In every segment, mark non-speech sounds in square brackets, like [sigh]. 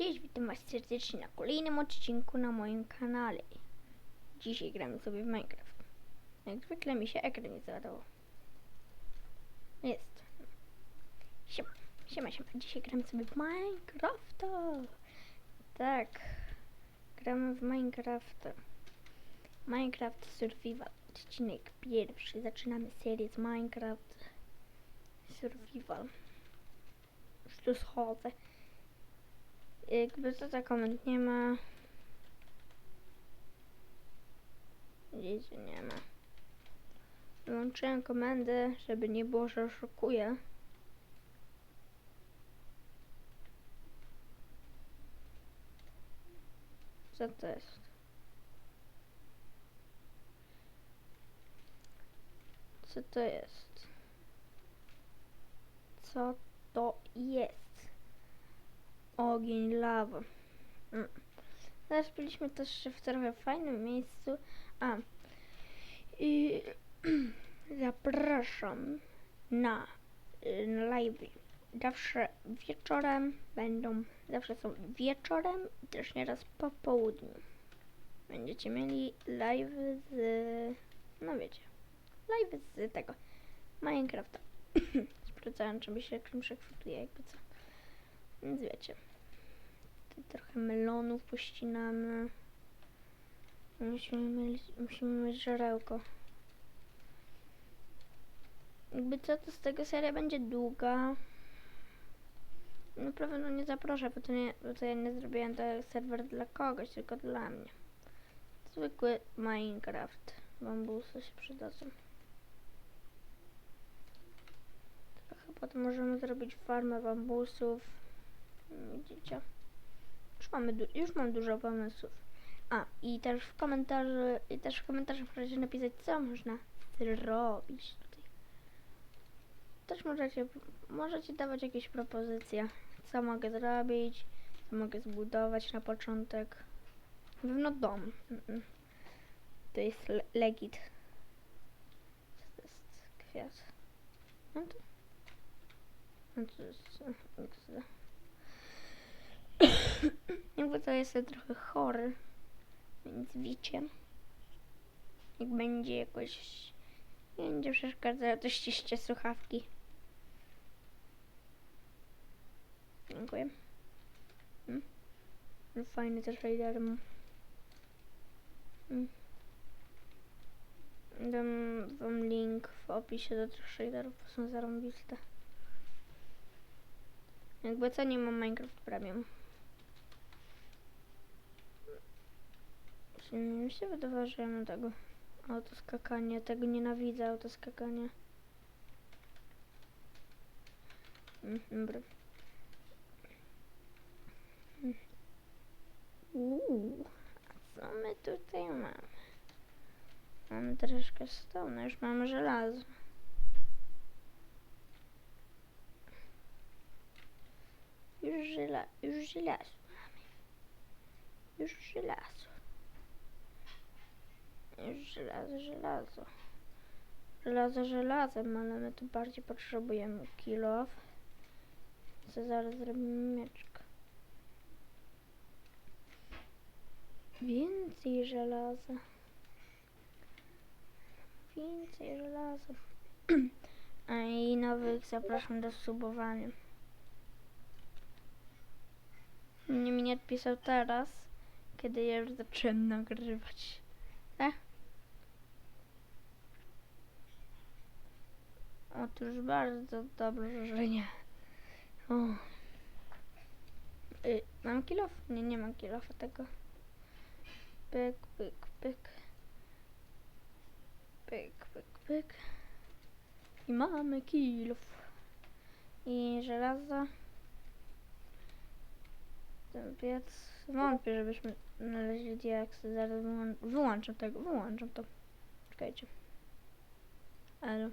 Cześć, witam was serdecznie na kolejnym odcinku na moim kanale. Dzisiaj gramy sobie w Minecraft. Jak zwykle mi się ekran nie załadował. Jest. Siema, siema, siema. Dzisiaj gramy sobie w Minecrafta. Tak. Gramy w Minecrafta. Minecraft Survival. Odcinek pierwszy. Zaczynamy serię z Minecraft Survival. Już tu schodzę. Jakby to za komend nie ma. Gdzieś nie ma. Wyłączyłem komendę, żeby nie było, że oszukuję. Co to jest? Co to jest? Co to jest? Ogień, lawa. Mm. Teraz byliśmy też w trochę fajnym miejscu. A. I [clears throat] zapraszam na, y, na live. Zawsze wieczorem będą, zawsze są wieczorem też nieraz po południu. Będziecie mieli live z, no wiecie, live z tego Minecrafta. [clears throat] Sprawdzałem, czy mi się czym przechwytuje, jakby co. Więc wiecie. Trochę melonów pościnamy. Musimy mieć, musimy mieć żarełko. Jakby co, to z tego seria będzie długa. Na pewno nie zaproszę, bo to, nie, bo to ja nie zrobiłem to serwer dla kogoś, tylko dla mnie. Zwykły Minecraft. Bambusy się przydadzą. Potem możemy zrobić farmę bambusów. Widzicie? Już, już mam dużo pomysłów. A, i też w komentarzu, i też w komentarzach możecie napisać, co można zrobić tutaj. Też możecie, możecie dawać jakieś propozycje, co mogę zrobić, co mogę zbudować na początek. Na pewno dom. To jest le- legit. To jest kwiat? No to... No to jest... XD. Jakby to jestem trochę chory, więc wiecie. Jak będzie jakoś nie będzie przeszkadzało, to ściście słuchawki. Dziękuję. Mm. No Fajny też shader mam. Mm. Dam wam link w opisie do tych shaderów, bo są zarąbiste. Jakby co nie mam Minecraft Premium. Mi się wydawało, że ja mam tego autoskakanie. Tego nienawidzę, autoskakania. Mm, Dobra. Uuu, a co my tutaj mamy? Mamy troszkę stone, już mamy żelazo. Już, żela już żelazo mamy. Już żelazo. Żelazo, żelazo. Żelazo żelazem, ale my tu bardziej potrzebujemy kilof. Co zaraz zrobimy mieczka. Więcej żelaza. Więcej żelaza. [clears throat] I nowych zapraszam do subowania. Nie mi nie odpisał teraz, kiedy ja już zacząłem nagrywać. E? Otóż bardzo dobrze, że nie. O. Y, mam kilof? Nie, nie mam kilofa tego. Pyk, pyk, pyk. Pyk, pyk, pyk. I mamy kilof. I żelazo. Ten piec. Wątpię, żebyśmy znaleźli diaksy. Zaraz wyłą- wyłączam tego, wyłączam to. Czekajcie. Ale.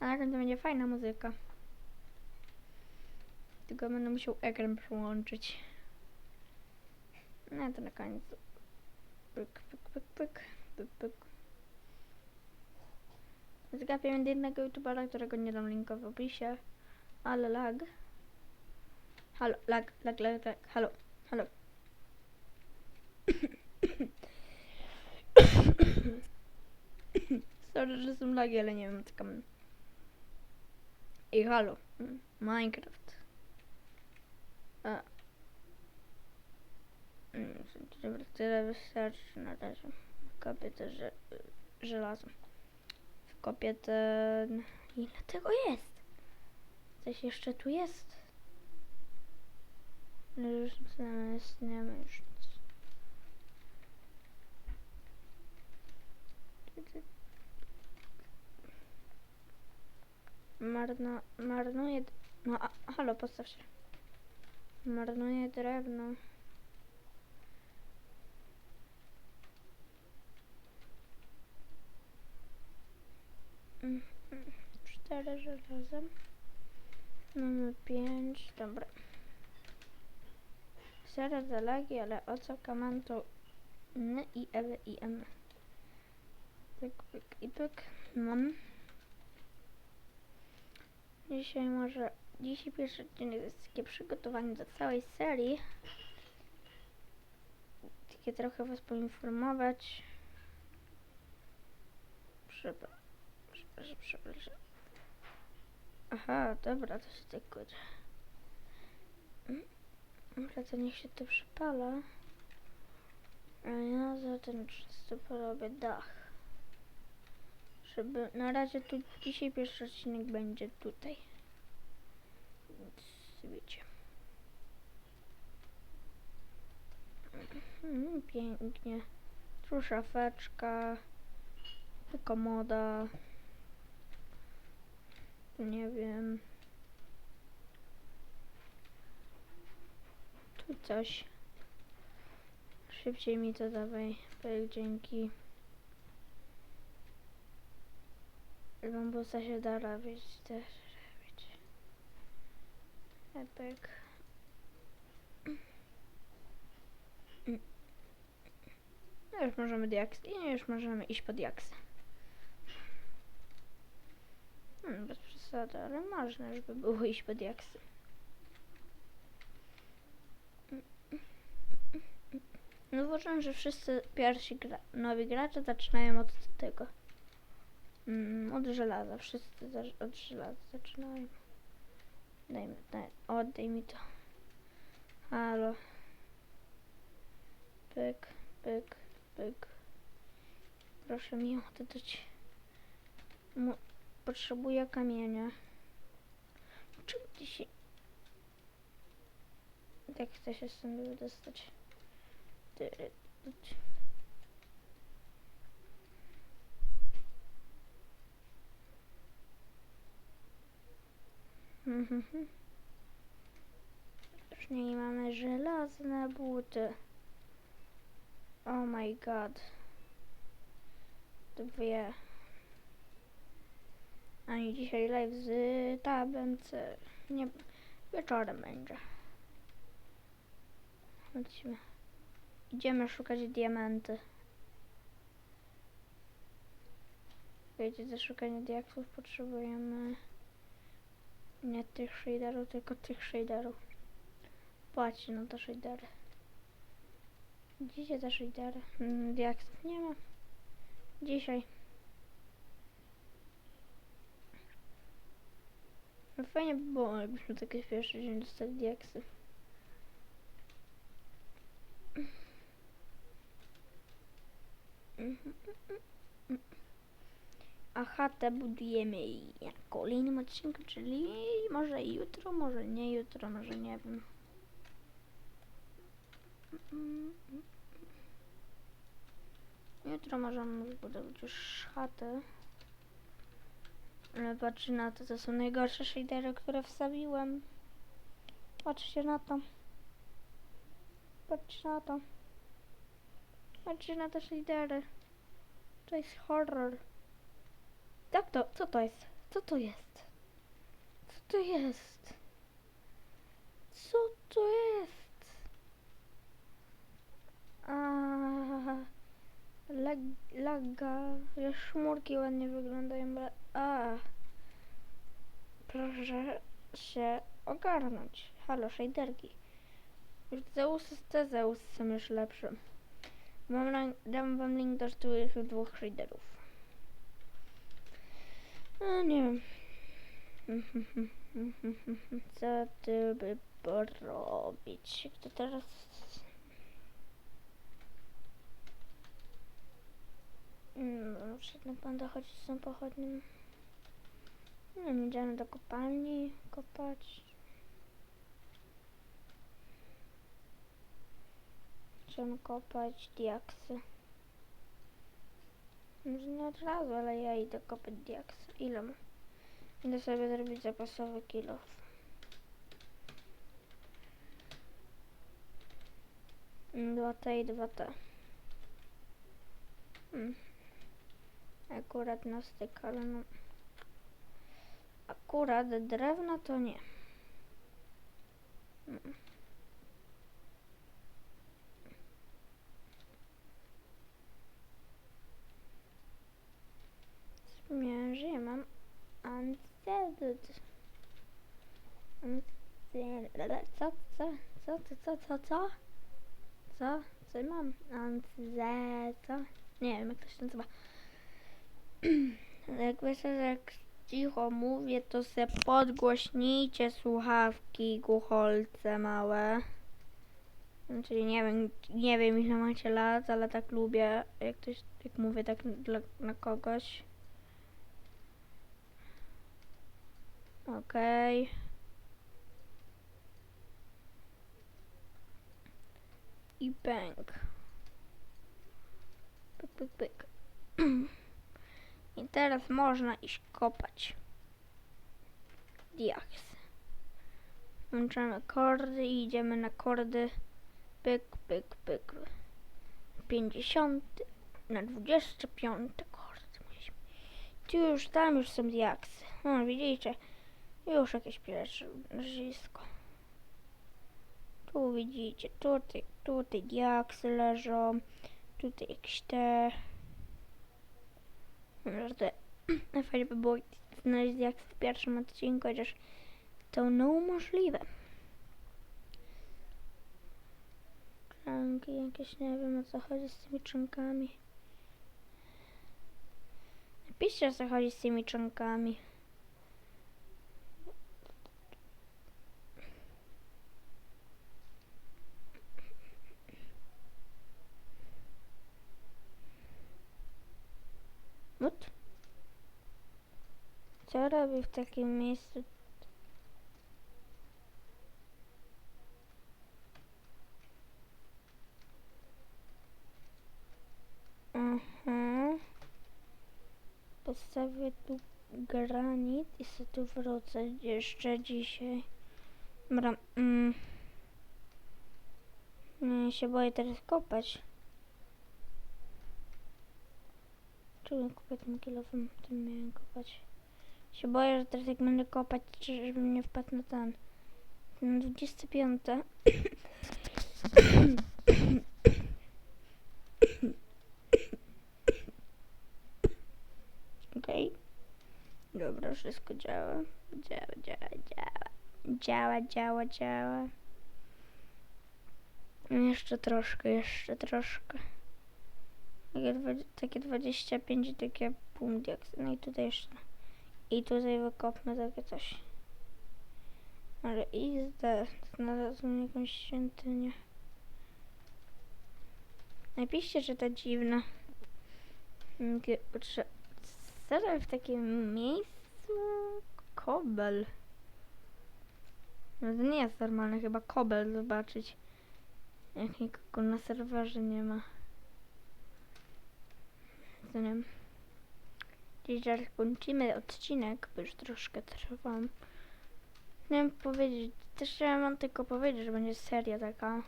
A na końcu będzie fajna muzyka. Tylko będę musiał ekran przyłączyć. No to na końcu. Pyk, pyk, pyk, pyk, pyk, pyk. Zgapiłem jednego youtubera, którego nie dam linka w opisie. Ale lag. Halo, lag, lag, lag, lag, halo, halo. [coughs] Sorry, że są lagi, ale nie wiem, czekam. I halo, mm, Minecraft. A. Mm, Dobra, tyle wystarczy na razie. Kopię te że, żelazo. Kopię ten... Ile tego jest? Coś jeszcze tu jest? No już zamiast nie ma już nic. Marno, marnuje... No, a, halo, postaw się. Marnuje drewno. Mm, Cztery żelazem. Mamy pięć, dobra. Zaraz zalagi, ale o co kaman to N i L i M. Pyk, pyk i pyk. Mam. Dzisiaj może, dzisiaj pierwszy odcinek jest takie przygotowanie do całej serii. Takie trochę was poinformować. Przepraszam, przepraszam, przepraszam. Aha, dobra, to się tak godzi. Mm, Dobra, to niech się to przypala. A ja za ten czysto porobię dach. Żeby na razie tu dzisiaj pierwszy odcinek będzie tutaj. Więc wiecie. Mhm, pięknie. Tu szafeczka. Tu komoda. Nie wiem. Tu coś. Szybciej mi to dawaj. Dzięki. Bambusa się da robić też robić. Epek. No już możemy diaks i już możemy iść pod diaksy. Hmm, bez przesady, ale można, żeby było iść pod diaksy. No uważam, że wszyscy pierwsi gra nowi gracze zaczynają od tego. Mm, od żelaza. Wszyscy od żelaza zaczynają. Daj daj, oddaj mi to. Halo. Pyk, pyk, pyk. Proszę mi oddać. Mu- Potrzebuję kamienia. Czemu dzisiaj... Jak chcę się stąd wydostać? Ty- ty- Mhm. Później mamy żelazne buty. Oh my god. Dwie. A i dzisiaj live z tabem C. Nie, wieczorem będzie. Chodźmy. Idziemy szukać diamenty. Wiecie, do szukania diaksów potrzebujemy nie tych shaderów, tylko tych shaderów. Płaci na te shadery. Dzisiaj te shadery. Mm, diaksów nie ma. Dzisiaj. No Fajnie by było, jakbyśmy taki pierwszy dzień dostali diaksy. A chatę budujemy na kolejnym odcinku, czyli może jutro, może nie jutro, może nie wiem. Jutro możemy zbudować już chatę. Ale patrzcie na to, to są najgorsze shadery, które wstawiłem. Patrzcie na to. Patrzcie na to. Patrzcie na te shadery. To jest horror. Jak to? Co to jest? Co to jest? Co to jest? Co to jest? Lag, laga. Już chmurki ładnie wyglądają. A, proszę się ogarnąć. Halo, shaderki. Już Zeus te Zeus są już lepsze. Mam dam wam link do tych dwóch shaderów. No nie wiem. [laughs] Co ty by porobić? Kto teraz... No, muszę na panda chodzić z tą pochodnią. Nie wiem, idziemy do kopalni kopać. Chcemy kopać diaksy. Może nie od razu, ale ja idę kopać diaksy. Ile mam? Idę sobie zrobić zapasowy kilo. Dwa te i dwa te. Hmm. Akurat na styk, ale no... Akurat drewna to nie. Mm. Zmierzę, ja mam. Ancedyt. Co, co, co, co, co, co, co? Co? Co mam? Co? Nie wiem, jak to się nazywa. [clears throat] jak wiecie, że jak cicho mówię, to se podgłośnijcie słuchawki, głucholce małe. Czyli nie wiem, nie wiem ile macie lat, ale tak lubię, jak ktoś, jak mówię tak dla, na kogoś. Okej. I bęk. Pyk, pyk, pyk. [clears throat] I teraz można iść kopać. Diaks. Włączamy kordy i idziemy na kordy. Pyk, pyk, pyk. 50 na 25 kordy. musimy. Tu już, tam już są diaksy. No widzicie, już jakieś pierwsze leżysko. Tu widzicie, tutaj, tutaj diaksy leżą. Tutaj jakieś te... To [clears throat] fajnie by było znaleźć jak w pierwszym odcinku, chociaż to niemożliwe. Czanki jakieś, nie wiem o co chodzi z tymi czankami. Napiszcie o co chodzi z tymi czankami. What? Co robi w takim miejscu? Mhm. Postawię tu granit i sobie tu wrócę jeszcze dzisiaj. Dobra. Mm. Się boję teraz kopać. Czemu kupię tym kilofem, tym miałem kopać. Się boję, że teraz jak będę kopać, żebym nie wpadł na ten. Na 25. Okej. Dobra, wszystko działa. Działa, działa, działa. Działa, działa, działa. Jeszcze troszkę, jeszcze troszkę. Takie, dwa- takie 25 i takie diaksy. No i tutaj jeszcze. I tutaj wykopmy takie coś. Ale i zde. Znalazłem jakąś świątynię. Napiszcie, że to dziwne. Serio w takim miejscu kobel? No to nie jest normalne chyba kobel zobaczyć. Jak nikogo na serwerze nie ma. Dziś zaraz kończymy odcinek, bo już troszkę trwam. Wiem powiedzieć, też chciałem wam tylko powiedzieć, że będzie seria taka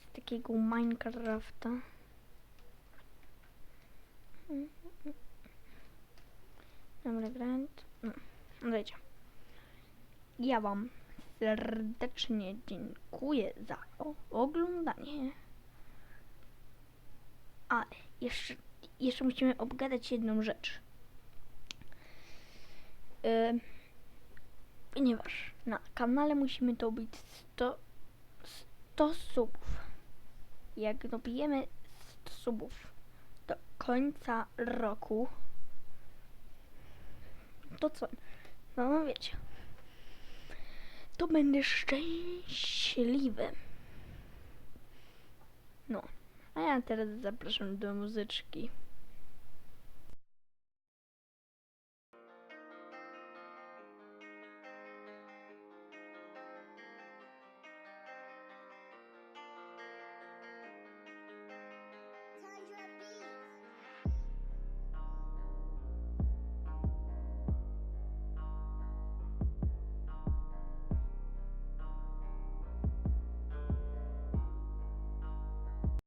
z takiego Minecrafta. Dobra, grant. No, dajcie. Ja wam serdecznie dziękuję za oglądanie. Ale jeszcze, jeszcze musimy obgadać jedną rzecz. Ym, ponieważ na kanale musimy dobić 100, 100 subów. Jak dobijemy 100 subów do końca roku, to co? No wiecie, to będę szczęśliwy. No, a ja teraz zapraszam do muzyczki.